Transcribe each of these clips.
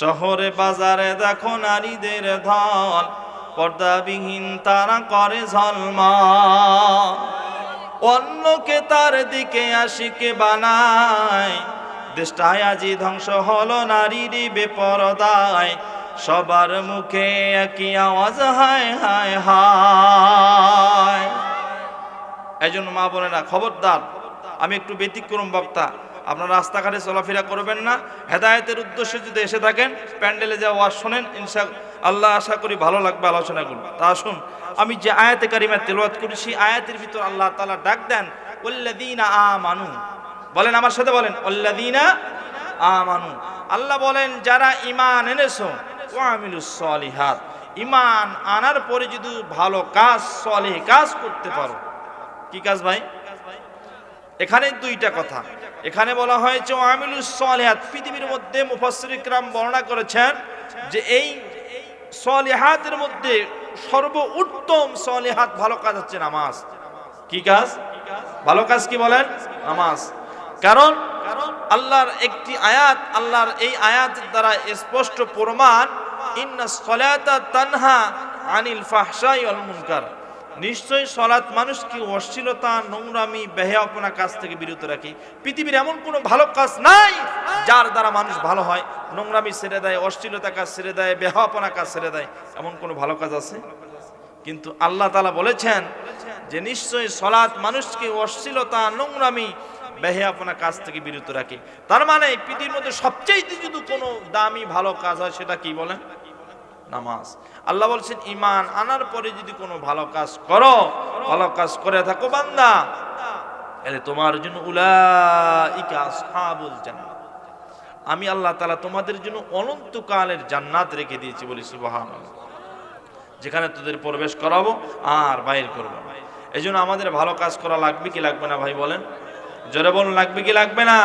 শহরে বাজারে দেখো নারীদের ধন, পর্দাবিহীন তারা করে ঝলমা অন্যকে তার দিকে আশিকে বানায় দেশটায় আজি ধ্বংস হলো নারীর বেপরদায়। সবার মুখে একই আওয়াজ, হায় হায় হায়। এই জন্য মা না খবরদার, আমি একটু ব্যতিক্রম বক্তা। আপনারা রাস্তাঘাটে চলাফেরা করবেন না। হেদায়েতের উদ্দেশ্যে যদি এসে থাকেন, প্যান্ডেলে যা ওয়াজ শোনেন ইনশা আল্লাহ আশা করি ভালো লাগবে আলোচনাগুলো তা আসুন আমি যে আয়াতে কারিমা তেলাওয়াত করেছি আয়াতের ভিতর আল্লাহ তালা ডাক দেন ওল্লাদিনা আমানু। বলেন আমার সাথে বলেন ওল্লাদিনা আমানু। আল্লাহ বলেন, যারা ঈমান এনেছো সলিহাত। ঈমান আনার পরে যদি ভালো কাজ, সলিহ কাজ করতে পারো। কি কাজ ভাই? এখানে দুইটা কথা। এখানে বলা হয়েছে আমিলুস সলিহাত। পৃথিবীর মধ্যে মুফাসসির ইকরাম বর্ণনা করেছেন যে এই সলিহাতের মধ্যে সর্ব উত্তম সলিহাত ভালো কাজ হচ্ছে নামাজ। কি কাজ? ভালো কাজ কি বলেন? নামাজ। কারণ আল্লাহর একটি আয়াত, আল্লাহর এই আয়াত দ্বারা স্পষ্ট প্রমাণ, ইন্না সলাতা তানহা আনিল ফাহশাই ওয়াল মুনকার। নিশ্চয়ই সলাৎ মানুষকে অশ্লীলতা, নোংরামি বেহাপনা কাজ থেকে বিরত রাখে। পৃথিবীর এমন কোনো ভালো কাজ নাই যার দ্বারা মানুষ ভালো হয়। নোংরামি ছেড়ে দেয়, অশ্লীলতা কাজ ছেড়ে দেয় বেহাপনা কাজ ছেড়ে দেয়। এমন কোনো ভালো কাজ আছে? কিন্তু আল্লাহ তালা বলেছেন যে নিশ্চয়ই সলাৎ মানুষকে অশ্লীলতা, নোংরামি বেহাপনা কাজ থেকে বিরত রাখে। তার মানে পৃথিবীর মধ্যে সবচেয়ে যদি কোনো দামি ভালো কাজ হয়, সেটা কি বলেন? নামাজ। আল্লাহ বলছেন ইমান আনার পরে যদি কোনো ভালো কাজ করো, ভালো কাজ করে থাকো বান্দা, তাহলে তোমার জন্য উলাইকা আসহাবুল জান্নাত। আমি আল্লাহ তালা তোমাদের জন্য অনন্তকালের জান্নাত রেখে দিয়েছি বলি সুবহানাল্লাহ। যেখানে তোদের প্রবেশ করাবো আর বাইর করব এই জন্য আমাদের ভালো কাজ করা লাগবে কি লাগবে না ভাই বলেন? জোরে বলুন, লাগবে কি লাগবে না?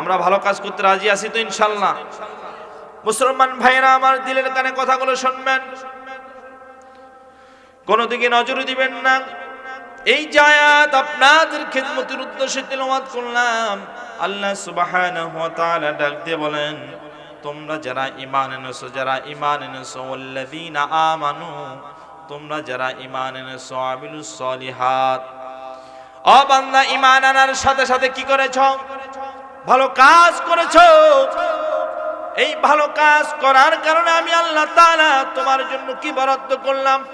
আমরা ভালো কাজ করতে রাজি আছি তো ইনশাল্লাহ। মুসলমান ভাইরা আমার দিলের কানে কথাগুলো শুনবেন। কোনো দিকে নজর দিবেন না। এই জায়াত আপনাদের খেদমতের উদ্দেশ্যে তেলাওয়াত করলাম, আল্লাহ সুবহানাহু ওয়া তাআলা ডাক দিয়ে বলেন, তোমরা যারা ঈমান এনেছো, যারা ঈমান এনেছো, ওয়াল্লাযীনা আমানু, তোমরা যারা ঈমান এনেছো, আমিলুস সলিহাত। ও বান্দা, ঈমান আনার সাথে সাথে কি করেছ? ভালো কাজ করেছ? এই ভালো কাজ করার কারণে আমি আল্লাহ তাআলা তোমার জন্য কি বরাদ্দ করলাম?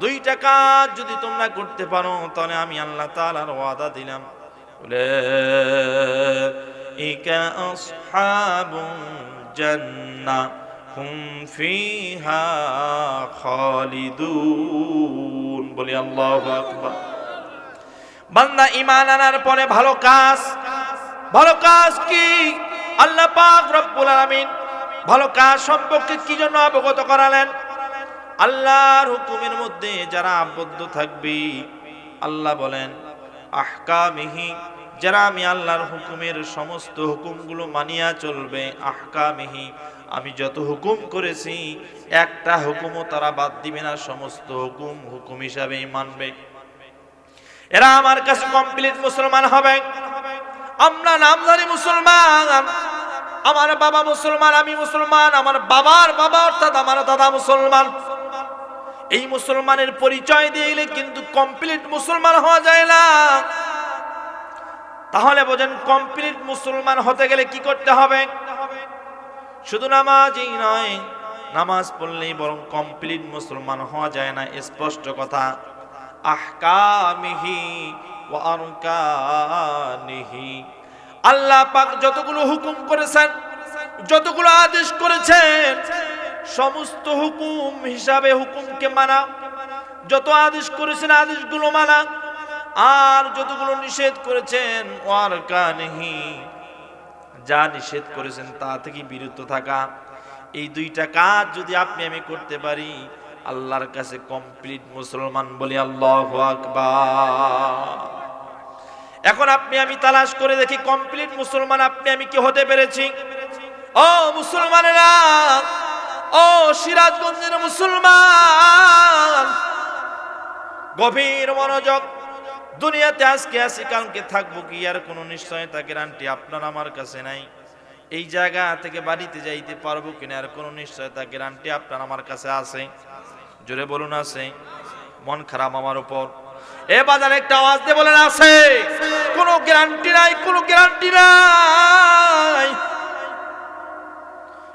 দুইটা কাজ যদি তোমরা করতে পারো, তাহলে আমি আল্লাহ তাআলার ওয়াদা দিলাম। আকবার। বান্দা ঈমান আনার পরে ভালো কাজ ভালো কাজ কি? আল্লাহ পাক রব্বুল আলামিন ভালো কাজ সম্পর্কে কি জন্য অবগত করালেন? আল্লাহর হুকুমের মধ্যে যারা আবদ্ধ থাকবে, আল্লাহ বলেন, আহকামিহি, যারা আমি আল্লাহর হুকুমের সমস্ত হুকুমগুলো মানিয়া চলবে, আহকামিহি, আমি যত হুকুম করেছি, একটা হুকুমও তারা বাদ দিবে না, সমস্ত হুকুম হুকুম হিসাবেই মানবে। এরা আমার কাছে কমপ্লিট মুসলমান হবে। আমরা নামধারী মুসলমান। আমার বাবা মুসলমান, আমি মুসলমান। আমার বাবার বাবা অর্থাৎ আমার দাদা মুসলমান। এই মুসলমানের পরিচয় দিয়ে গেলে কিন্তু কমপ্লিট মুসলমান হওয়া যায় না। তাহলে বোঝেন কমপ্লিট মুসলমান হতে গেলে কি করতে হবে? শুধু নামাজই নয়, নামাজ পড়লেই বরং কমপ্লিট মুসলমান হওয়া যায় না স্পষ্ট কথা। আহকামিহি আল্লাহ পাক যতগুলো হুকুম করেছেন, যতগুলো আদেশ করেছেন, সমস্ত হুকুম হিসাবে হুকুমকে মানা। যত আদেশ করেছেন, আদেশগুলো মানা। আর যতগুলো নিষেধ করেছেন ওয়ার কানহি যা নিষেধ করেছেন তা থেকে বিরত থাকা। এই দুইটা কাজ যদি আপনি আমি করতে পারি, আল্লাহর কাছে কমপ্লিট মুসলমান বলি আল্লাহ আকবার। এখন আপনি আমি তালাশ করে দেখি কমপ্লিট মুসলমান আপনি, আমি কি হতে পেরেছি? ও মুসলমানেরা, ও সিরাজগঞ্জের মুসলমান, গভীর মনোযোগ দুনিয়াতে আজকে আসি কালকে থাকব কি, আর কোনো নিশ্চয়তা গ্যারান্টি আপনার আমার কাছে নাই। এই জায়গা থেকে বাড়িতে যাইতে পারব কিনা, আর কোনো নিশ্চয়তা গ্যারান্টি আপনার আমার কাছে আছে? জোরে বলুন, আছে। মন খারাপ আমার উপর। এ বাজার একটা আওয়াজ দিয়ে বলেন, আছে। কোনো গ্যারান্টি নাই, কোনো গ্যারান্টি নাই।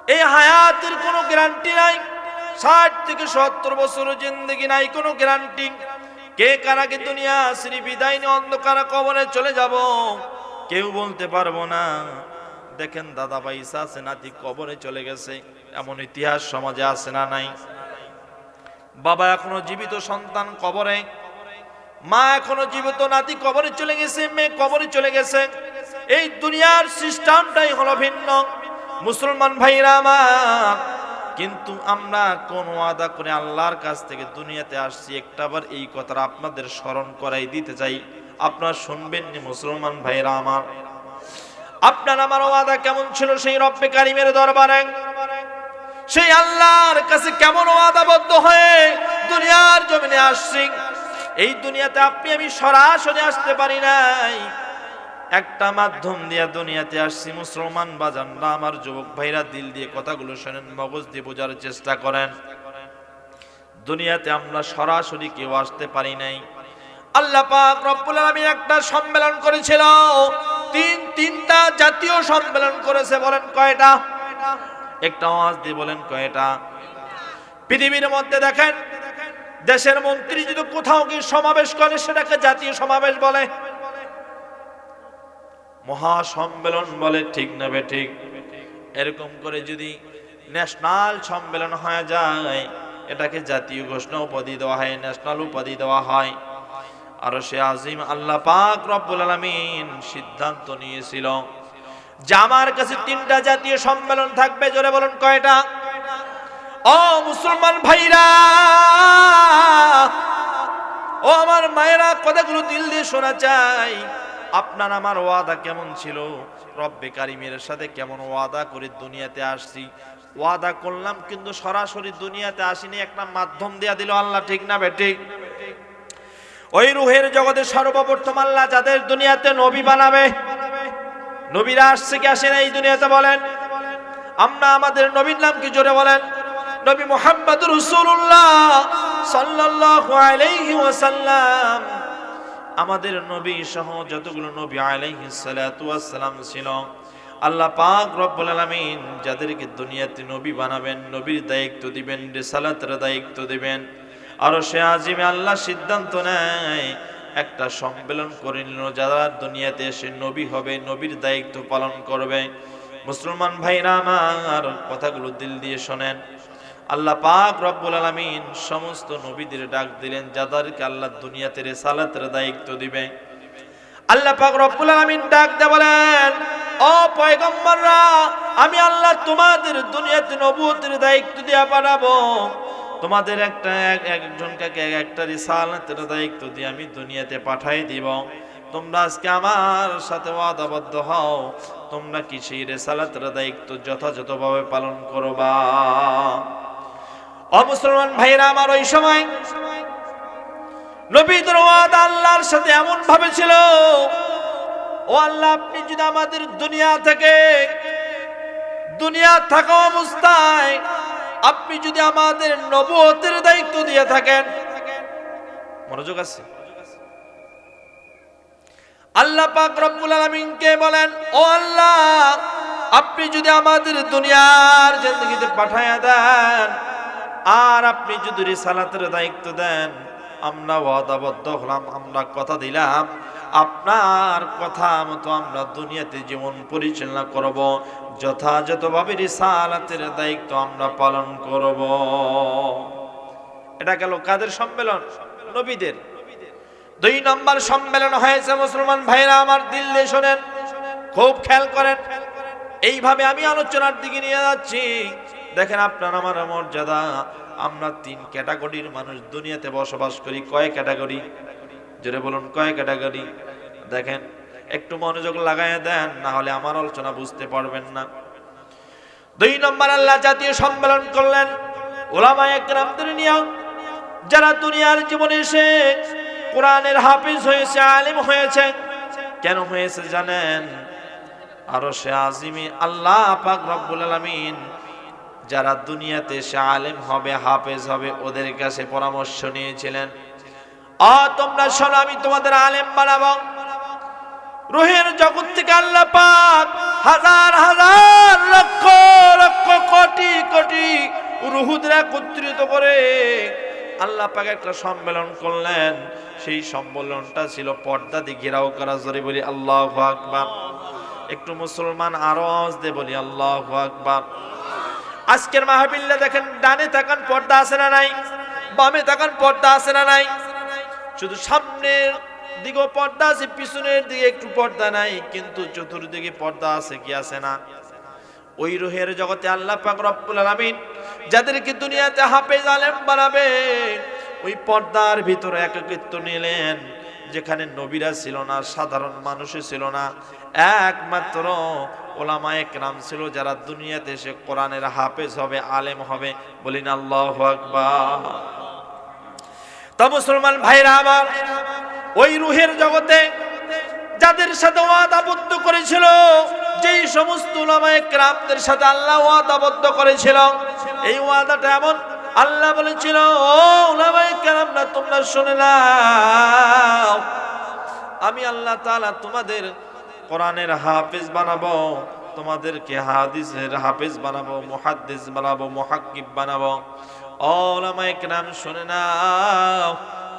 এই হায়াতের কোনো গ্যারান্টি নাই। ষাট থেকে সত্তর বছর জিন্দগি নাই, কোনো গ্যারান্টি কে কারা কারাকে দুনিয়া শ্রী বিদায় নিয়ে অন্ধকার কবরে চলে যাব? কেউ বলতে পারব না। দেখেন দাদা ভাই আছে, নাতি কবরে চলে গেছে। এমন ইতিহাস সমাজে আছে না নাই? বাবা এখনও জীবিত সন্তান কবরে। মা এখনও জীবিত, নাতি কবরে চলে গেছে, মেয়ে কবরে চলে গেছে। এই দুনিয়ার সিস্টেমটাই হলো ভিন্ন। মুসলমান ভাইরা আমার, কিন্তু আমরা কোন ওয়াদা করে আল্লাহর কাছ থেকে দুনিয়াতে আসছি, একটাবার এই কথাটা আপনাদের স্মরণ করাই দিতে চাই। আপনারা শুনবেন মুসলমান ভাইরা আমার। আপনার আমার ওয়াদা কেমন ছিল সেই রব্বে কারিমের দরবারে? সেই আল্লাহর কাছে কেমন ওয়াদাবদ্ধ হয়ে দুনিয়ার জমিনে আসছি? এই দুনিয়াতে আপনি, আমি সরাসরি আসতে পারি নাই। একটা মাধ্যম দিয়ে দুনিয়াতে আসছি, মুসলমান বাজানরা, আমার যুবক ভাইরা দিল দিয়ে কথাগুলো শোনেন, মগজ দিয়ে বোঝার চেষ্টা করেন। দুনিয়াতে আমরা সরাসরি কেউ আসতে পারি নাই। আল্লাহ পাক রব্বুল আলামিন একটা সম্মেলন করেছিল। তিন, তিনটা জাতীয় সম্মেলন করেছে, বলেন কয়টা? একটা আওয়াজ দিয়ে বলেন কয়টা? পৃথিবীর মধ্যে দেখেন দেশের মন্ত্রী যদি কোথাও কি সমাবেশ করে, সেটাকে জাতীয় সমাবেশ বলে। মহাসম্মেলন বলে, ঠিক না ঠিক? এরকম করে যদি ন্যাশনাল সম্মেলন হয়ে যায়, এটাকে জাতীয় ঘোষণা উপাধি দেওয়া হয়, ন্যাশনাল উপাধি দেওয়া হয়। আর সে আজিম আল্লাহ পাক রব্বুল আলামিন সিদ্ধান্ত নিয়েছিল যে আমার কাছে তিনটা জাতীয় সম্মেলন থাকবে, জোরে বলুন কয়টা? ও মুসলমান ভাইরা। ও, আমার মায়েরা কথাগুলো দিল দিয়ে শোনা চাই আপনার আমার ওয়াদা কেমন ছিল? রব্বে কারিমের সাথে কেমন ওয়াদা করে দুনিয়াতে আসছি? ওয়াদা করলাম, কিন্তু সরাসরি দুনিয়াতে আসিনি, একটা মাধ্যম দিয়া দিল আল্লাহ, ঠিক না বেঠিক ওই রুহের জগতে সর্বপ্রথম আল্লাহ যাদের দুনিয়াতে নবী বানাবে, নবীরা আসছে কি আসে না এই দুনিয়াতে বলেন? আমরা আমাদের নবীর নাম কি জোরে বলেন? নবী মোহাম্মদ রসুল্লাহ সাল্লাল্লাহু আলাইহি ওয়াসাল্লাম। আমাদের নবী সহ যতগুলো নবী আলাইহি ওয়াসসালাম ছিল, আল্লাহ পাক রব্বুল আলামিন যাদেরকে দুনিয়াতে নবী বানাবেন, নবীর দায়িত্ব দিবেন, রিসালাতের দায়িত্ব দিবেন। আর সে আজিমে আল্লাহ সিদ্ধান্ত নেয়, একটা সম্মেলন করে নিল, যারা দুনিয়াতে এসে নবী হবে, নবীর দায়িত্ব পালন করবে। মুসলমান ভাইরা আমার কথাগুলো দিল দিয়ে শোনেন। আল্লাহ পাক রব্বুল আলামিন সমস্ত নবীদের ডাক দিলেন, যাদেরকে আল্লাহ দুনিয়াতে রেসালাতের দায়িত্ব দিবে। আল্লাহ পাক রব্বুল আলামিন ডাক দে বলেন, ও পয়গম্বররা, আমি আল্লাহ তোমাদের দুনিয়াতে নবুয়তের দায়িত্ব দিয়ে পাঠাবো তোমাদের একটা এক- একজনকে এক একটা রিসালাতের দায়িত্ব দিয়ে আমি দুনিয়াতে পাঠাই দিব। তোমরা আজকে আমার সাথে ওয়াদাবদ্ধ হও। তোমরা কি সেই রেসালাতের দায়িত্ব যথাযথভাবে পালন করবা? অমুসলমান ভাইরা আমার ওই সময় নবীদের ওয়াদা আল্লাহর সাথে এমন ভাবে ছিল, ও আল্লাহ, আপনি যদি আমাদের দুনিয়া থেকে, দুনিয়া থাকা অবস্থায় আপনি যদি আমাদের নবতের দায়িত্ব দিয়ে থাকেন। মনোযোগ আছে? আল্লাহ পাক রব্বুল আলামিনকে বলেন, ও আল্লাহ, আপনি যদি আমাদের দুনিয়ার জিন্দগিতে পাঠায়া দেন আর আপনি যদি রিসালাতের দায়িত্ব দেন, আমরা ওয়াদাবদ্ধ হলাম, আমরা কথা দিলাম, আপনার কথা মতো আমরা দুনিয়াতে জীবন পরিচালনা করব, যথাযথভাবে রিসালাতের দায়িত্ব আমরা পালন করব। এটা গেল কাদের সম্মেলন? নবীদের। দুই নম্বর সম্মেলন হয়েছে, মুসলমান ভাইরা আমার দিল দিয়ে শোনেন, খুব খেয়াল করেন। এইভাবে আমি আলোচনার দিকে নিয়ে যাচ্ছি। দেখেন আপনার আমার মর্যাদা, আমরা তিন ক্যাটাগরির মানুষ দুনিয়াতে বসবাস করি, কয় ক্যাটাগরি? জোরে বলুন, কয় ক্যাটাগরি? দেখেন, একটু মনোযোগ লাগাই দেন, না হলে আমার আলোচনা বুঝতে পারবেন না। দুই নম্বর আল্লাহ জাতীয় সম্মেলন করলেন, ওলামা একরামদের নিয়ম যারা দুনিয়ার জীবনে এসে কোরআনের হাফিজ হয়েছে, আলিম হয়েছে, কেন হয়েছে জানেন? আরও সে আজিমি আল্লাহ পাক রব্বুল আলামিন যারা দুনিয়াতে সে আলেম হবে, হাফেজ হবে, ওদের কাছে পরামর্শ নিয়েছিলেন। আ, তোমরা শোনো, আমি তোমাদের আলেম বানাবো। রুহের জগৎ থেকে আল্লাহ পাক হাজার হাজার লক্ষ লক্ষ, কোটি কোটি রুহুদরা একত্রিত করে আল্লাহ পাক একটা সম্মেলন করলেন। সেই সম্মেলনটা ছিল পর্দা দিয়ে ঘেরাও করা, জোরে বলি আল্লাহ আকবার। একটু মুসলমান আরও আওয়াজ বলি আল্লাহ আকবার। আজকের মাহবিল্লা দেখেন, ডানে তাকান পর্দা আছে না নাই? বামে তাকান পর্দা আছে না নাই? শুধু সামনের দিকেও পর্দা আছে, পিছনের দিকে একটু পর্দা নাই, কিন্তু চতুর্দিকে পর্দা আছে কি আছে না? ওই রোহের জগতে আল্লাহ পাক রব্বুল আলামিন যাদেরকে দুনিয়াতে হাফেজ আলেম বানাবে, ওই পর্দার ভিতরে একত্রিত নিলেন, যেখানে নবীরা ছিল না, সাধারণ মানুষও ছিল না। একমাত্র ওলামা একরাম ছিল যারা দুনিয়াতে এসে কোরআনের হাফেজ হবে, আলেম হবে। বলিন আল্লাহ তা মুসলমান ভাইরা আমার, ওই রুহের জগতে যাদের সাথে ওয়াদাবদ্ধ করেছিল, যেই সমস্ত উলামায়ে কেরামদের সাথে আল্লাহ ওয়াদাবদ্ধ করেছিল, এই ওয়াদাটা এমন আল্লাহ বলেছিল, ও উলামায়ে কেরামরা, তোমরা শুনে আমি আল্লাহ তাআলা তোমাদের কোরআনের হাফেজ বানাবো, তোমাদেরকে হাদিসের হাফেজ বানাবো, মুহাদ্দিস বানাবো মুহাক্কিব বানাবো। ওলামায়ে কেরাম, শুনে নাও,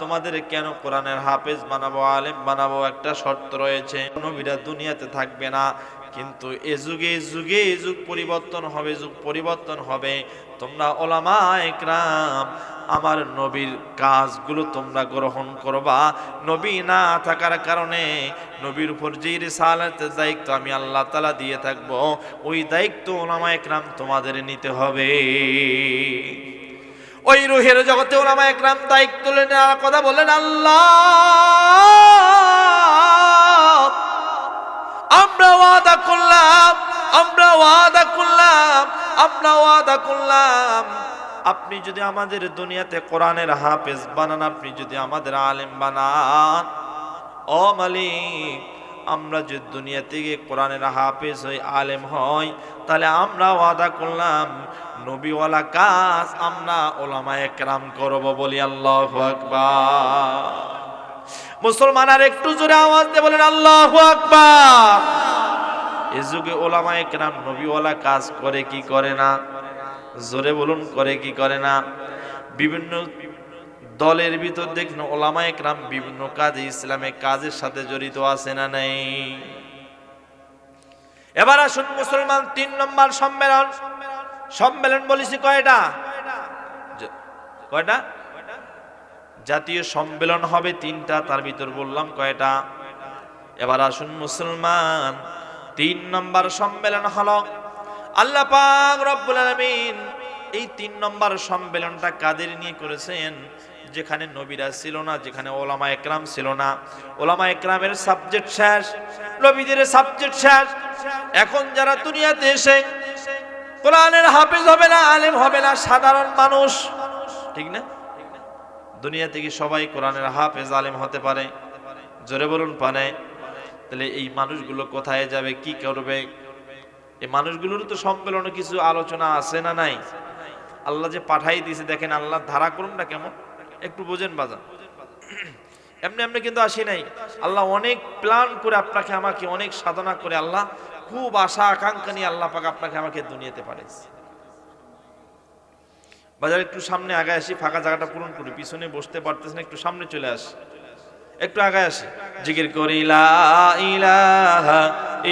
তোমাদের কেন কোরআনের হাফেজ বানাবো, আলেম বানাবো? একটা শর্ত রয়েছে, নবীরা দুনিয়াতে থাকবে না, কিন্তু এ যুগে যুগে যুগ পরিবর্তন হবে যুগ পরিবর্তন হবে। তোমরা ওলামা একরাম, আমার নবীর কাজগুলো তোমরা গ্রহণ করবা। নবী না থাকার কারণে নবীর উপর যে রিসালাতের দায়িত্ব আমি আল্লাহ তালা দিয়ে থাকব, ওই দায়িত্ব ওলামা একরাম তোমাদের নিতে হবে। ওই রুহের জগতে ওলামা একরাম দায়িত্ব নেওয়ার কথা বলেন আল্লাহ, আমরা ওয়াদা করলাম, আমরা ওয়াদা আমরা ওয়াদা করলাম, আপনি যদি আমাদের দুনিয়াতে কোরআনের হাফেজ বানান, আপনি যদি আমাদের আলেম বানান, ও মালিক, আমরা যদি দুনিয়া থেকে কোরআনের হাফেজ হই, আলেম হই, তাহলে আমরা ওয়াদা করলাম, নবীওয়ালা কাজ আমরা ওলামা একরাম করব বলি আল্লাহ আকবার। মুসলমান আর একটু জোরে আওয়াজ দিয়ে বলেন, আল্লাহ আকবার। এ যুগে ওলামা একরাম নবীওয়ালা কাজ করে কি করে না? জোরে বলুন, করে কি করে না? বিভিন্ন দলের ভিতর দেখুন ওলামা একরাম বিভিন্ন কাজে ইসলামের কাজের সাথে জড়িত আছে না নেই? এবার আসুন মুসলমান তিন নম্বর সম্মেলন। সম্মেলন বলেছি কয়টা? কয়টা? জাতীয় সম্মেলন হবে তিনটা, তার ভিতর বললাম কয়টা? এবার আসুন মুসলমান তিন নম্বর সম্মেলন হলো। আল্লাহ পাক রব্বুল আলামিন এই তিন নম্বর সম্মেলনটা কাদের নিয়ে করেছেন? যেখানে নবীরা ছিল না, যেখানে ওলামা একরাম ছিল না। ওলামা একরামের সাবজেক্ট শেষ, নবীদের সাবজেক্ট শেষ। এখন যারা দুনিয়াতে এসে কোরআনের হাফেজ হবে না, আলেম হবে না, সাধারণ মানুষ, ঠিক না? দুনিয়া থেকে সবাই কোরআনের হাফেজ, আলেম হতে পারে। জোরে বলুন পানে তাহলে এই মানুষগুলো কোথায় যাবে, কি করবে? এই মানুষগুলোর তো সম্মেলনে কিছু আলোচনা আছে না নাই? আল্লাহ যে পাঠাই দিয়েছে, দেখেন আল্লাহর ধারা করুনটা কেমন? একটু বোঝেন বাজার এমনি এমনি কিন্তু আসি নাই। আল্লাহ অনেক প্ল্যান করে আপনাকে আমাকে অনেক সাধনা করে, আল্লাহ খুব আশা, আকাঙ্ক্ষা নিয়ে আল্লাহ পাক আপনাকে আমাকে দুনিয়াতে পারে বাজার একটু সামনে আগে আসি, ফাঁকা জায়গাটা পূরণ করি, পিছনে বসতে পারতেছে না, একটু সামনে চলে আসি। একটু আগায় আসি। জিকির করি, লা ইলাহা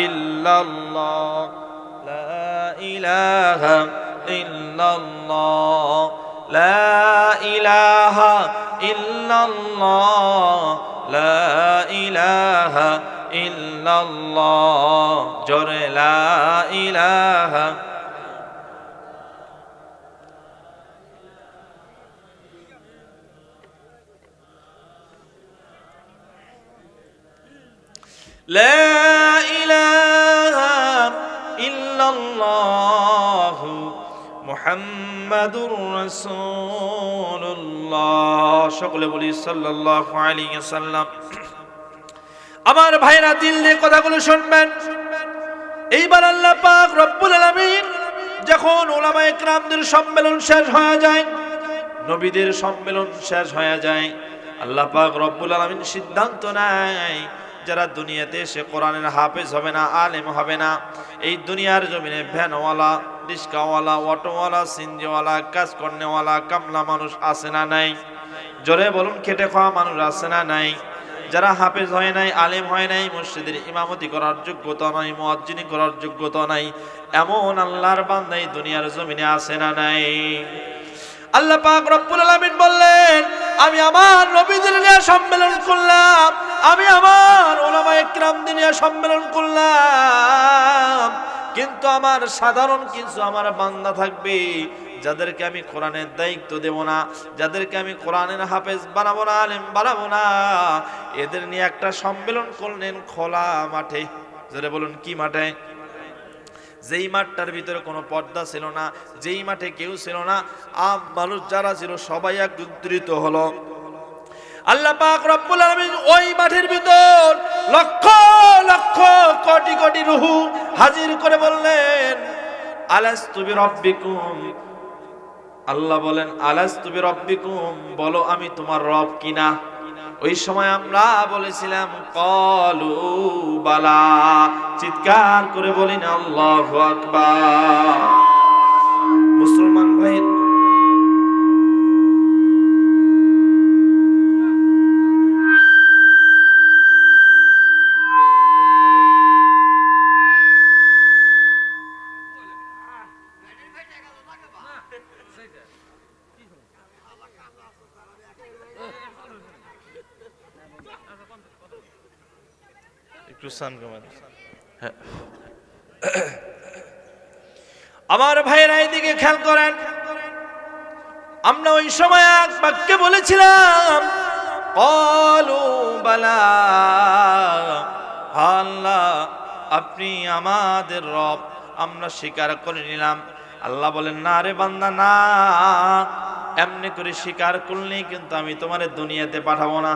ইল্লাল্লাহ, লা ইলাহা ইল্লাল্লাহ, লা ইলাহা ইল্লাল্লাহ, লা ইলাহা ইল্লাল্লাহ, জোরে লা ইলাহা لا إله إلا الله محمد رسول الله সকলে বলি সাল্লাল্লাহু আলাইহি ওয়াসাল্লাম আমার ভাইরা দিল দিয়ে কথাগুলো শুনবেন এইবার আল্লাহ পাক রব্বুল আলামিন যখন ওলামা একরামদের সম্মেলন শেষ হয়ে যায় নবীদের সম্মেলন শেষ হয়ে যায় আল্লাহ পাক রব্বুল আলামিন সিদ্ধান্ত নেয় যারা দুনিয়াতে এসে কোরআনের হাফেজ হবে না, আলেম হবে না। এই দুনিয়ার জমিনে ভ্যানওয়ালা, রিস্কাওয়ালা, অটোওয়ালা, সিনজিওয়ালা কাজ কর্নেওয়ালা কামলা মানুষ আছে না নাই? জোরে বলুন, খেটে খাওয়া মানুষ আছে না নাই? যারা হাফেজ হয় নাই, আলেম হয় নাই, মসজিদের ইমামতি করার যোগ্যতা নাই, মুয়াজ্জিনি করার যোগ্যতা নাই, এমন আল্লাহর বান্দাই দুনিয়ার জমিনে আছে না নাই? আল্লাহ পাক রব্বুল আলামিন বললেন, আমি আমার নবীদের নিয়ে সম্মেলন করলাম, আমি আমার ওলামা একরামদের নিয়ে সম্মেলন করলাম। কিন্তু আমার সাধারণ কিছু আমার বান্দা থাকবে, যাদেরকে আমি কোরআনের দায়িত্ব দেব না, যাদেরকে আমি কোরআনের হাফেজ বানাবো না, আলেম বানাবো না। এদের নিয়ে একটা সম্মেলন করলেন খোলা মাঠে। যারা বলুন, কি মাঠে? যেই মাঠটার ভিতরে কোনো পর্দা ছিল না, যেই মাঠে কেউ ছিল না, আম মানুষ যারা ছিল সবাই একত্রিত হলো। আল্লাহ পাক রব্বুল আলামিন ওই মাঠের ভিতর লক্ষ লক্ষ কোটি কোটি রুহু হাজির করে বললেন, আলাস্তু বিরাব্বিকুম? আল্লাহ বলেন, আলাস্তু বিরাব্বিকুম? বলো আমি তোমার রব কিনা? ওই সময় আমরা বলেছিলাম কলু বালা। চিৎকার করে বলি না আল্লাহু আকবার। মুসলমান ভাই একটু সান কমান। হ্যাঁ। আমার ভাইয়েরা এইদিকে খেয়াল করেন। আমরা ওই সময় এক বাক্যে বলেছিলাম, কলু বালা, আল্লাহ, আপনি আমাদের রব, আমরা স্বীকার করে নিলাম। আল্লাহ বলেন, না রে বান্দা, না, এমনি করে স্বীকার করলেই কিন্তু আমি তোমার দুনিয়াতে পাঠাবো না।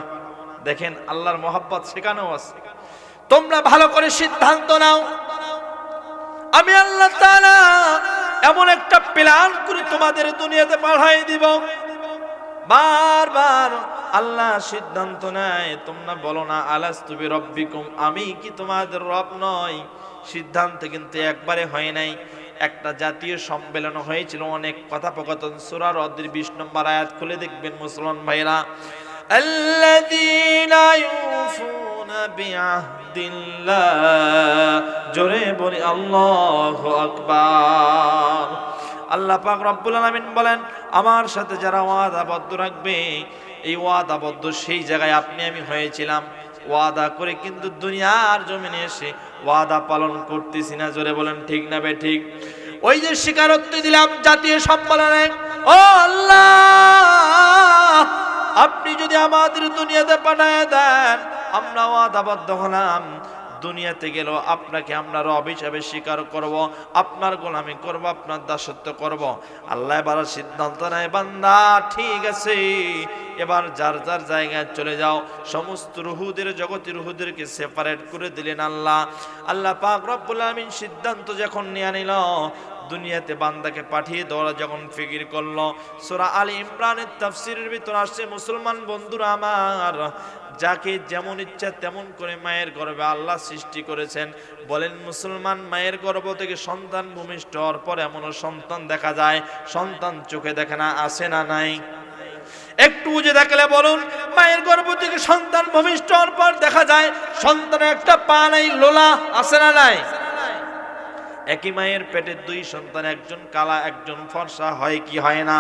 দেখেন, আল্লাহর মোহাব্বত শেখানো আছে। তোমরা ভালো করে সিদ্ধান্ত নাও। আমি আল্লাহ এমন একটা প্ল্যান করে তোমাদের দুনিয়াতে পাঠাই দিব। বারবার আল্লাহ সিদ্ধান্ত নেয়, তোমরা বলো না আলাস তুমি রব্বিকুম আমি কি তোমাদের রব নয় সিদ্ধান্ত কিন্তু একবারে হয় নাই। একটা জাতীয় সম্মেলন হয়েছিল, অনেক কথোপকথন সুরার অদ্রি বিশ নম্বর আয়াত খুলে দেখবেন মুসলমান ভাইরা। আল্লাহ জোরে বলি, আল্লাহু আকবার। আল্লাহ পাক রব্বুল আলামিন বলেন, আমার সাথে যারা ওয়াদাবদ্ধ রাখবে, এই ওয়াদাবদ্ধ সেই জায়গায় আপনি আমি হয়েছিলাম। ওয়াদা করে কিন্তু দুনিয়ার জমিনে এসে ওয়াদা পালন করতেছি না, জোরে বলেন, ঠিক না বে, ঠিক? ওই যে স্বীকারোক্ত দিলাম জাতীয় সম্মেলনে, ও আল্লাহ, আপনি যদি আমাদের দুনিয়াতে পাঠায় দেন আমরা ওয়াদাবদ্ধ হলাম। দুনিয়াতে গেল আপনাকে আমরা রব হিসাবে স্বীকার করব, আপনার গোলামি করব, আপনার দাসত্ব করব। আল্লাহ এবার সিদ্ধান্ত নেয়, বান্দা, ঠিক আছে। এবার যার যার জায়গায় চলে যাও, সমস্ত রুহুদের, জগতি রুহুদেরকে সেপারেট করে দিলেন আল্লাহ। আল্লাহ পাক রব্বুল আলামিন সিদ্ধান্ত যখন নিয়ে নিল দুনিয়াতে বান্দাকে পাঠিয়ে দেওয়া যখন ফিকির করল, সোরা আলী ইমরানের তাফসিরের ভিতর আসছে, মুসলমান বন্ধুরা আমার, যাকে যেমন ইচ্ছা তেমন করে মায়ের গর্ভে আল্লাহ সৃষ্টি করেছেন। বলেন, মুসলমান মায়ের গর্ভ থেকে সন্তান ভূমিষ্ঠ হওয়ার পর এমনও সন্তান দেখা যায়, সন্তান চোখে দেখে না, আসে না নাই। একটু বুঝে দেখলে বলুন, মায়ের গর্ভ থেকে সন্তান ভূমিষ্ঠ হওয়ার পর দেখা যায়, সন্তানের একটা পা নাই, লোলা, আসে না নাই। একই মায়ের পেটের দুই সন্তান, একজন কালা, একজন ফর্সা, হয় কি হয় না?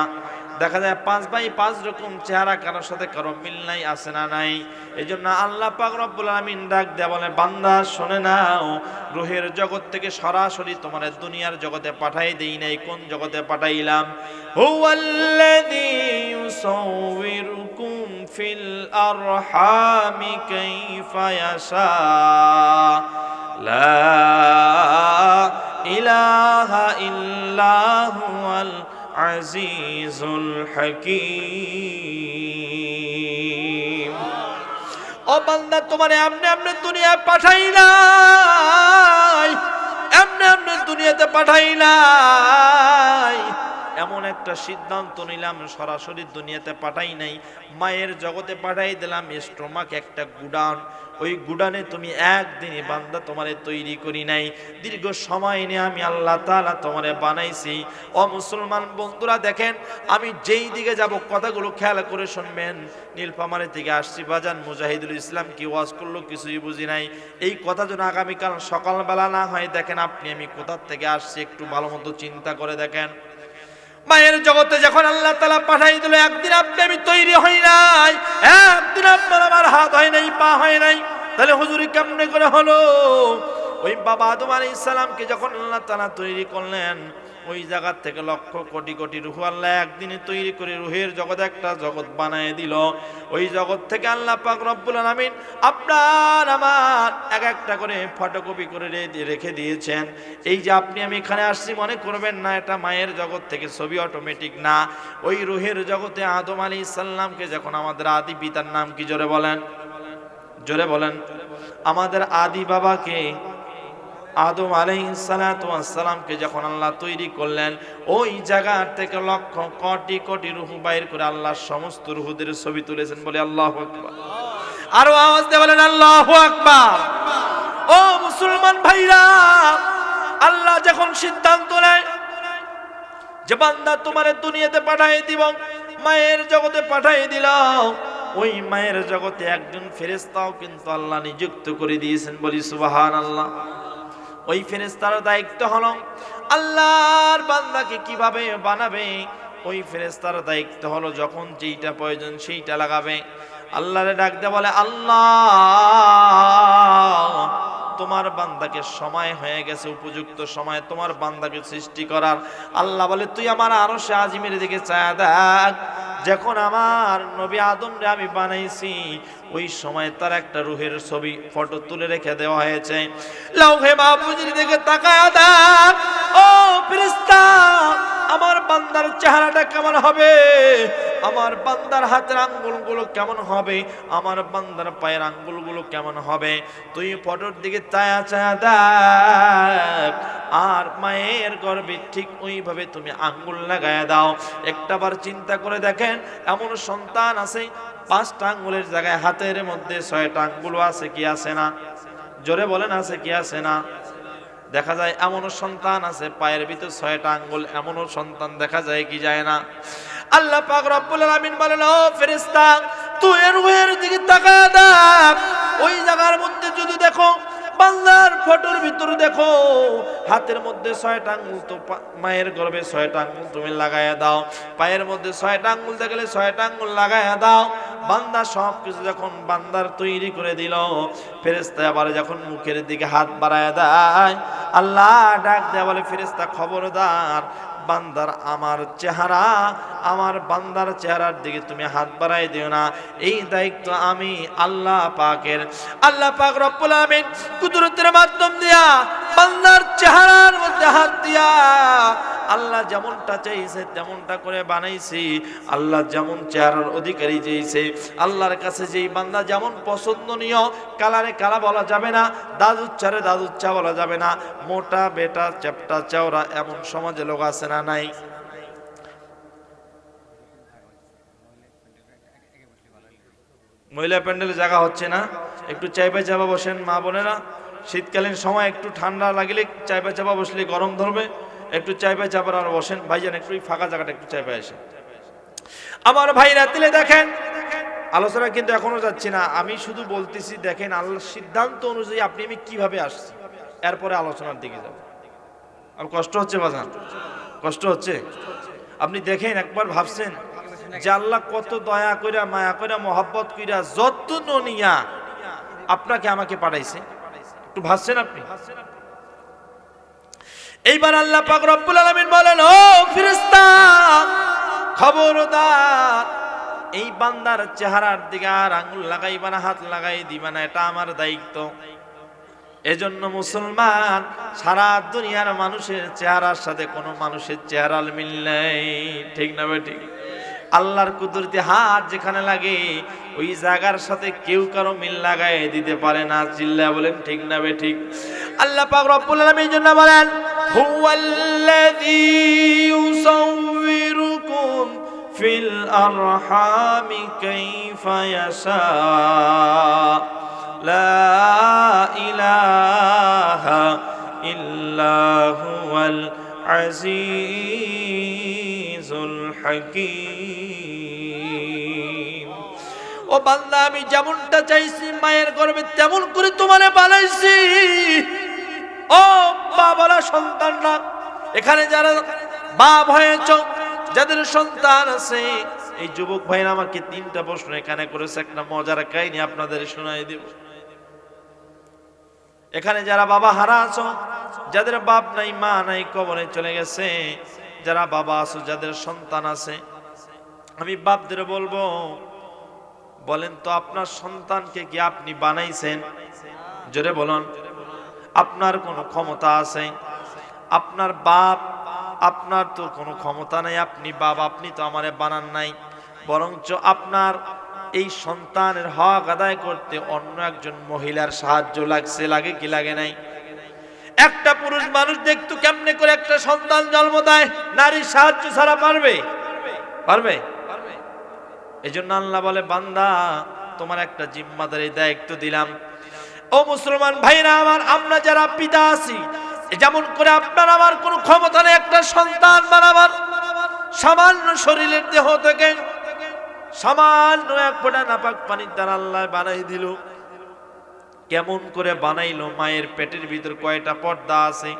দেখা যায় পাঁচ ভাই পাঁচ রকম চেহারা, কারোর সাথে কারও মিল নাই, আছে না নাই। এই জন্য আল্লাহ পাক রব্বুল ডাক দেয়া বলে, বান্দা, শোনে নাও রুহের জগৎ থেকে সরাসরি তোমার দুনিয়ার জগতে পাঠাই দেই নাই, কোন জগতে পাঠাইলাম? হুয়াল্লাযী ফিল লা ইলাহা ইল্লা হুয়াল আজিজুল হাকীম। ও বান্দা, তোমারে আমনে আমনে দুনিয়া পাঠাই নাই এমনি এমনি দুনিয়াতে পাঠাই নাই এমন একটা সিদ্ধান্ত নিলাম, সরাসরি দুনিয়াতে পাঠাই নাই, মায়ের জগতে পাঠাই দিলাম স্ট্রোমাক একটা গুডান ওই গুডানে তুমি একদিনই বান্দা তোমারে তৈরি করি নাই। দীর্ঘ সময় নিয়ে আমি আল্লাহ তালা তোমারে বানাইছি। ও মুসলমান বন্ধুরা দেখেন, আমি যেই দিকে যাব কথাগুলো খেয়াল করে শুনবেন। নীলফামারি থেকে আসছি বাজান, মুজাহিদুল ইসলাম কি ওয়াজ করল কিছুই বুঝি নাই। এই কথা যেন আগামীকাল সকালবেলা না হয়, দেখেন আপনি আমি কোথার থেকে আসছি একটু ভালো মতো চিন্তা করে দেখেন। মায়ের জগতে যখন আল্লাহ তালা পাঠাই দিল, একদিন আপনি আমি তৈরি হই নাই, একদিন আপনার আমার হাত হয় নাই, পা হয় নাই। তাহলে হুজুরি কেমনে করে হলো? ওই বাবা আদম আলী ইসলামকে যখন আল্লাহ তালা তৈরি করলেন ওই জায়গার থেকে লক্ষ কোটি কোটি রুহু আল্লাহ একদিনে তৈরি করে রুহের জগৎ একটা জগৎ বানায় দিল। ওই জগৎ থেকে আল্লাহ পাক রব্বুল আলামিন আপনার আমার এক একটা করে ফটোকপি করে রেখে দিয়েছেন। এই যে আপনি আমি এখানে আসছি, মনে করবেন না, এটা মায়ের জগৎ থেকে ছবি অটোমেটিক না। ওই রুহের জগতে আদম আলী ইসাল্লামকে যখন আমাদের আদি পিতার নাম কি জোরে বলেন? জোরে বলেন। আমাদের আদি বাবাকে আদম আলাইসালামকে যখন আল্লাহ তৈরি করলেন, ওই জায়গা থেকে লক্ষ কোটি কোটি রুহু বাইর করে আল্লাহ সমস্ত রুহুদের ছবি তুলেছেন বলে আল্লাহ আকবার। আরও আওয়াজ দিয়ে বলেন, আল্লাহ আকবার। ও মুসলমান ভাইরা, আল্লাহ যখন সিদ্ধান্ত নেয় যে বান্দা তোমারে দুনিয়াতে পাঠাই দিব, মায়ের জগতে পাঠাই দিল, ওই মায়ের জগতে একজন ফেরেস্তাও কিন্তু আল্লাহ নিযুক্ত করে দিয়েছেন বলি সুবাহান আল্লাহ ওই ফেরেস্তার দায়িত্ব হলো আল্লাহর বান্দাকে কীভাবে বানাবে? ওই ফেরেস্তার দায়িত্ব হলো যখন যেইটা প্রয়োজন সেইটা লাগাবে। আল্লাহরে ডাক দে বলে, আল্লাহ, তোমার বান্দাকে সময় হয়ে গেছে, উপযুক্ত সময় তোমার বান্দাকে সৃষ্টি করার। আল্লাহ বলে, তুই আমার আরও সে আজিমের দিকে চায়া দেখ। যখন আমার নবী আদমরে আমি বানাইছি, ওই সময় তার একটা রুহের ছবি, ফটো তুলে রেখে দেওয়া হয়েছে। লাউ লৌহে বাবুজির দিকে তাকায়া দেখ ও আমার বান্দার চেহারাটা কেমন হবে? আমার বান্দার হাতের আঙ্গুলগুলো কেমন হবে? আমার বান্দার পায়ের আঙ্গুলগুলো কেমন হবে? তুই ফটোর দিকে চায়া চায়া দেখ, আর মায়ের গর্বে ঠিক ওইভাবে তুমি আঙ্গুল লাগায়া দাও। একটাবার চিন্তা করে দেখেন, এমন সন্তান আছে, পাঁচটা আঙ্গুলের জায়গায় হাতের মধ্যে ছয়টা আঙ্গুল আছে কি আছে না? জোরে বলেন, আছে কি আছে না? দেখা যায় এমনও সন্তান আছে, পায়ের ভিতর ছয়টা আঙ্গুল, এমনও সন্তান দেখা যায় কি যায় না। আল্লাহ পাক রব্বুল আলামিন বলেন, ও ফেরেশতা, তুই এর দিকে তাকা দেখ। ওই জায়গার মধ্যে যদি দেখো বাংলার ফটোর ভিতরে দেখো। হাতের মধ্যে ছয়টা আঙ্গুল তো মায়ের গর্ভে ছয়টা আঙ্গুল তুমি লাগাইয়া দাও। পায়ের মধ্যে ছয়টা আঙ্গুল দেখলে ছয়টা আঙ্গুল লাগাইয়া দাও। বান্দা সব কিছু যখন বান্দার তৈরি করে দিল ফেরেস্তা আবার যখন মুখের দিকে হাত বাড়ায় দেয়, আল্লাহ ডাক দেয় বলে ফেরেস্তা খবরদার বান্দার আমার চেহারা, আমার বান্দার চেহারার দিকে তুমি হাত বাড়াই দিও না। এই দায়িত্ব আমি আল্লাহ পাকের। আল্লাহ পাক রব্বুল আলামিন কুদরতের মাধ্যম দিয়া বান্দার চেহারার মধ্যে হাত দিয়া আল্লাহ যেমনটা চাইছে, তেমনটা করে বানাইছি। আল্লাহ যেমন চেহারার অধিকারী চেয়েছে আল্লাহর কাছে যেই বান্দা যেমন পছন্দনীয়, কালারে কালা বলা যাবে না দাদুচ্চারে দাদুচ্চা বলা যাবে না, মোটা, বেটা, চ্যাপটা, চাওড়া, এমন সমাজে লোক আছে না নাই? মহিলা প্যান্ডেলে জায়গা হচ্ছে না? একটু চাইবে চাপা বসেন মা বোনেরা। শীতকালীন সময় একটু ঠান্ডা লাগলে চাইবে চাপা বসলে গরম ধরবে। একটু চাই চাইবে চাপার আর বসেন। ভাই ভাইজান, একটু ফাঁকা জায়গাটা একটু চাই চাইবে আসে আমার ভাই রাতিলে দেখেন, আলোচনা কিন্তু এখনও যাচ্ছি না। আমি শুধু বলতেছি, দেখেন আল্লাহর সিদ্ধান্ত অনুযায়ী আপনি আমি কীভাবে আসছি। এরপরে আলোচনার দিকে যাব। আর কষ্ট হচ্ছে, বাজান? কষ্ট হচ্ছে? আপনি দেখেন, একবার ভাবছেন যে আল্লাহ কত দয়া কইরা, মায়া কইরা, মহব্বত কইরা, যত্ন নিয়া আপনাকে আমাকে পাঠাইছে। একটু ভাবছেন আপনি? এইবার আল্লাহ পাক রব্বুল আলামিন বলেন, ও ফেরেশতা, খবরদার, এই বান্দার চেহারার দিকে আর আঙুল লাগাইবা না, হাত লাগাই দিবা না, এটা আমার দায়িত্ব। এজন্য মুসলমান, সারা দুনিয়ার মানুষের চেহারার সাথে কোনো মানুষের চেহারা মিল নেই। ঠিক না বেঠিক আল্লাহর কুদরতি হাত যেখানে লাগে, ওই জায়গার সাথে কেউ কারও মিল লাগাই দিতে পারে না। চিল্লা বলেন, ঠিক না বে, ঠিক। আল্লাহ পাক রব্বুল আলামিন জন্য বলেন, হুয়াল্লাযী ইউসাউবিরুকুম ফিল আরহামি কাইফা ইয়াশা, লা ইলাহা ইল্লা হুয়াল আজিজুল হাকীম। ও বান্দা, আমি যেমনটা চাইছি, মায়ের গর্ভে তেমন করে তোমারে বানাইছি। ও বাবারা সন্তানরা এখানে যারা বাপ হয়েছ যাদের সন্তান আছে, এই যুবক ভাইরা আমাকে তিনটা প্রশ্ন এখানে করেছে, একটা মজার কাহিনী আপনাদের শোনাই দেব। এখানে যারা বাবা হারা আছো, যাদের বাপ নাই, মা নাই, কবরে চলে গেছে যারা বাবা আছো, যাদের সন্তান আছে, আমি বাপদের বলব, বলেন তো আপনার সন্তানকে কি আপনি বানাইছেন? জোরে বলুন। আপনার কোনো ক্ষমতা আছে? আপনার বাপ, আপনার তো কোনো ক্ষমতা নাই, আপনি বাপ, আপনি তো আমারে বানান নাই। বরঞ্চ আপনার এই সন্তানের হক আদায় করতে অন্য একজন মহিলার সাহায্য লাগছে, লাগে কি লাগে নাই? একটা পুরুষ মানুষ দেখতো কেমনে করে একটা সন্তান জন্ম দেয়, নারীর সাহায্য ছাড়া পারবে? পারবে? এই জন্য আল্লাহ বলে, বান্দা, তোমার একটা জিম্মাদারি দায়িত্ব দিলাম। ও মুসলমান ভাইরা আমার, আমরা যারা পিতা আছি যেমন করে আপনার আমার কোনো ক্ষমতা নেই, একটা সন্তান বানাবার। সামান্য শরীরের দেহ থেকে, সামান্য এক ফোঁটা নাপাক পানির দ্বারা আল্লাহ বানাই দিল। কেমন করে বানাইলো মায়ের পেটের ভিতর কয়টা পর্দা আছে?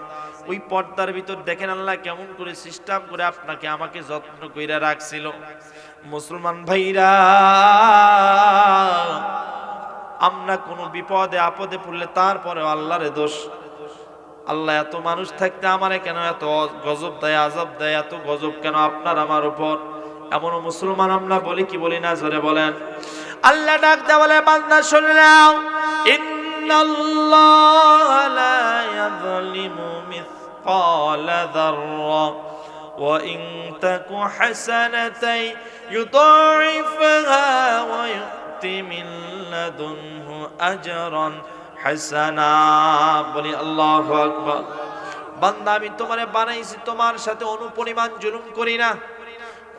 ওই পর্দার ভিতর দেখেন আল্লাহ কেমন করে সিস্টেম করে আপনাকে আমাকে যত্ন কইরা রাখছিল। মুসলমান ভাইরা, আমরা কোনো বিপদে আপদে পড়লে তারপরে আল্লাহরে দোষ। আল্লাহ এত মানুষ থাকতে আমারে কেন এত গজব দেয়, আজব দেয়, এত গজব কেন আপনার আমার উপর? এমন মুসলমান আমরা বলি কি বলি না, জোরে বলেন। আল্লাহ ডাক দেয় বলে, বান্দা, শুনে নাও। ইন্নাল্লাহ লা ইয়াযলিমু মিসকালা যাররা وإن تك حسنة يضاعفها ويؤت من لدنه أجرا حسنا বলি আল্লাহু আকবার বান্দা আমি তোমারে বানাইছি তোমার সাথে অনুপরিমাণ জুলুম করি না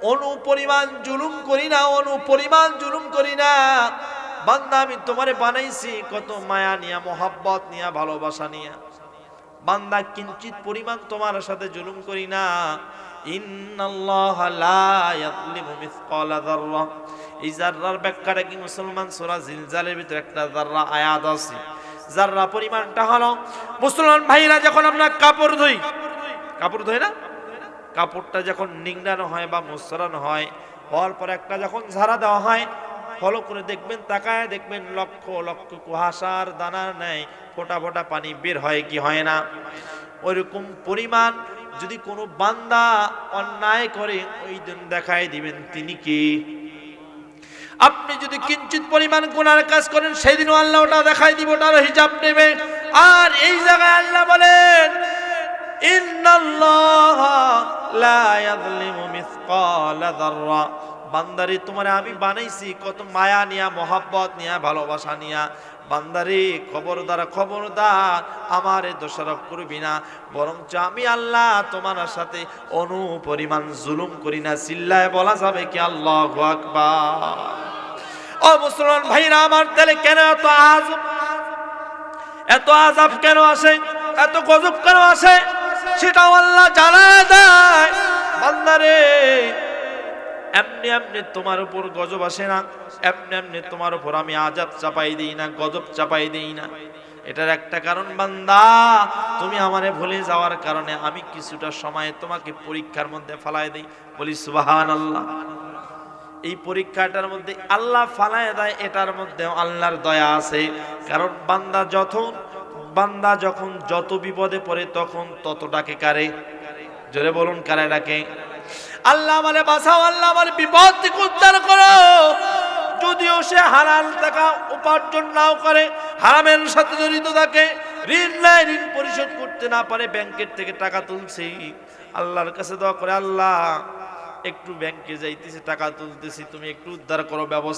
অনুপরিমাণ জুলুম করি না অনুপরিমাণ জুলুম করি না বান্দা, আমি তোমারে বানাইছি কত মায়া নিয়া, মোহাব্বত নিয়া, ভালোবাসা নিয়া। বান্দা, কিঞ্চিত পরিমাণ তোমার সাথে জুলুম করি না। এই মুসলমান সূরা একটা মুসলমান ভাইরা যখন কাপড় ধুই কাপড় ধুই না? কাপড়টা যখন নিংড়ানো হয় বা মুসরানো হয়, হওয়ার পর একটা যখন ঝাড়া দেওয়া হয় ফলো করে দেখবেন, তাকায় দেখবেন লক্ষ লক্ষ কুয়াশার দানার নেয় ফোটা ফোটা পানি বের হয় কি হয় না? ওইরকম পরিমাণ যদি কোনো বান্দা অন্যায় করে, ওই দিন দেখায় দিবেন তিনি কি? আপনি যদি কিঞ্চিত পরিমাণ গুনার কাজ করেন, সেদিনও আল্লাহ ওটা দেখাই দিব ওটার হিসাব নেবে। আর এই জায়গায় আল্লাহ বলেন, ইন্নাল্লাহ লা ইয়াযলিমু মিসকালা যাররা। বান্দারে, তোমারে আমি বানাইছি, কত মায়া নিয়া, মোহাব্বত নিয়া, ভালোবাসা নিয়া। বান্দারে, খবরদার খবরদার, আমারে দোষারোপ করবি না। বরঞ্চ আমি আল্লাহ তোমার সাথে অনুপরিমাণ জুলুম করি না। চিল্লায় বলা যাবে কি আল্লাহ ও মুসলমান ভাইরা আমার, তাহলে কেন এত আজ এত আজাব কেন আসে? এত গজব কেন আসে? সেটাও আল্লাহ জানা দেয়। বান্দারে এমনি এমনি তোমার উপর গজব আসে না, এমনি এমনি তোমার উপর আমি আজাব চাপাই দিই না, গজব চাপাই দিই না। এটার একটা কারণ, বান্দা, তুমি আমারে ভুলে যাওয়ার কারণে আমি কিছুটা সময় তোমাকে পরীক্ষার মধ্যে ফালাই দিই। বলি সুবাহান আল্লাহ এই পরীক্ষাটার মধ্যে আল্লাহ ফালায় দেয়, এটার মধ্যেও আল্লাহর দয়া আছে। কারণ বান্দা যখন বান্দা যখন যত বিপদে পড়ে তখন তত ডাকে কারে। জোরে বলুন, কারে ডাকে? আল্লাহ মানে বাঁচাও, আল্লাহ আমার বিপদ থেকে উদ্ধার করো। যদিও সে হারাল টাকা উপার্জন নাও করে, হারামের সাথে জড়িত থাকে, ঋণ নেয়, ঋণ পরিশোধ করতে না পারে, ব্যাংকের থেকে টাকা তুলছে। আল্লাহর কাছে দোয়া করে, আল্লাহ, একটু ব্যাংকে যাইতেছে, টাকা তুলতেছি, তুমি একটু উদ্ধার করো, ব্যবস্থা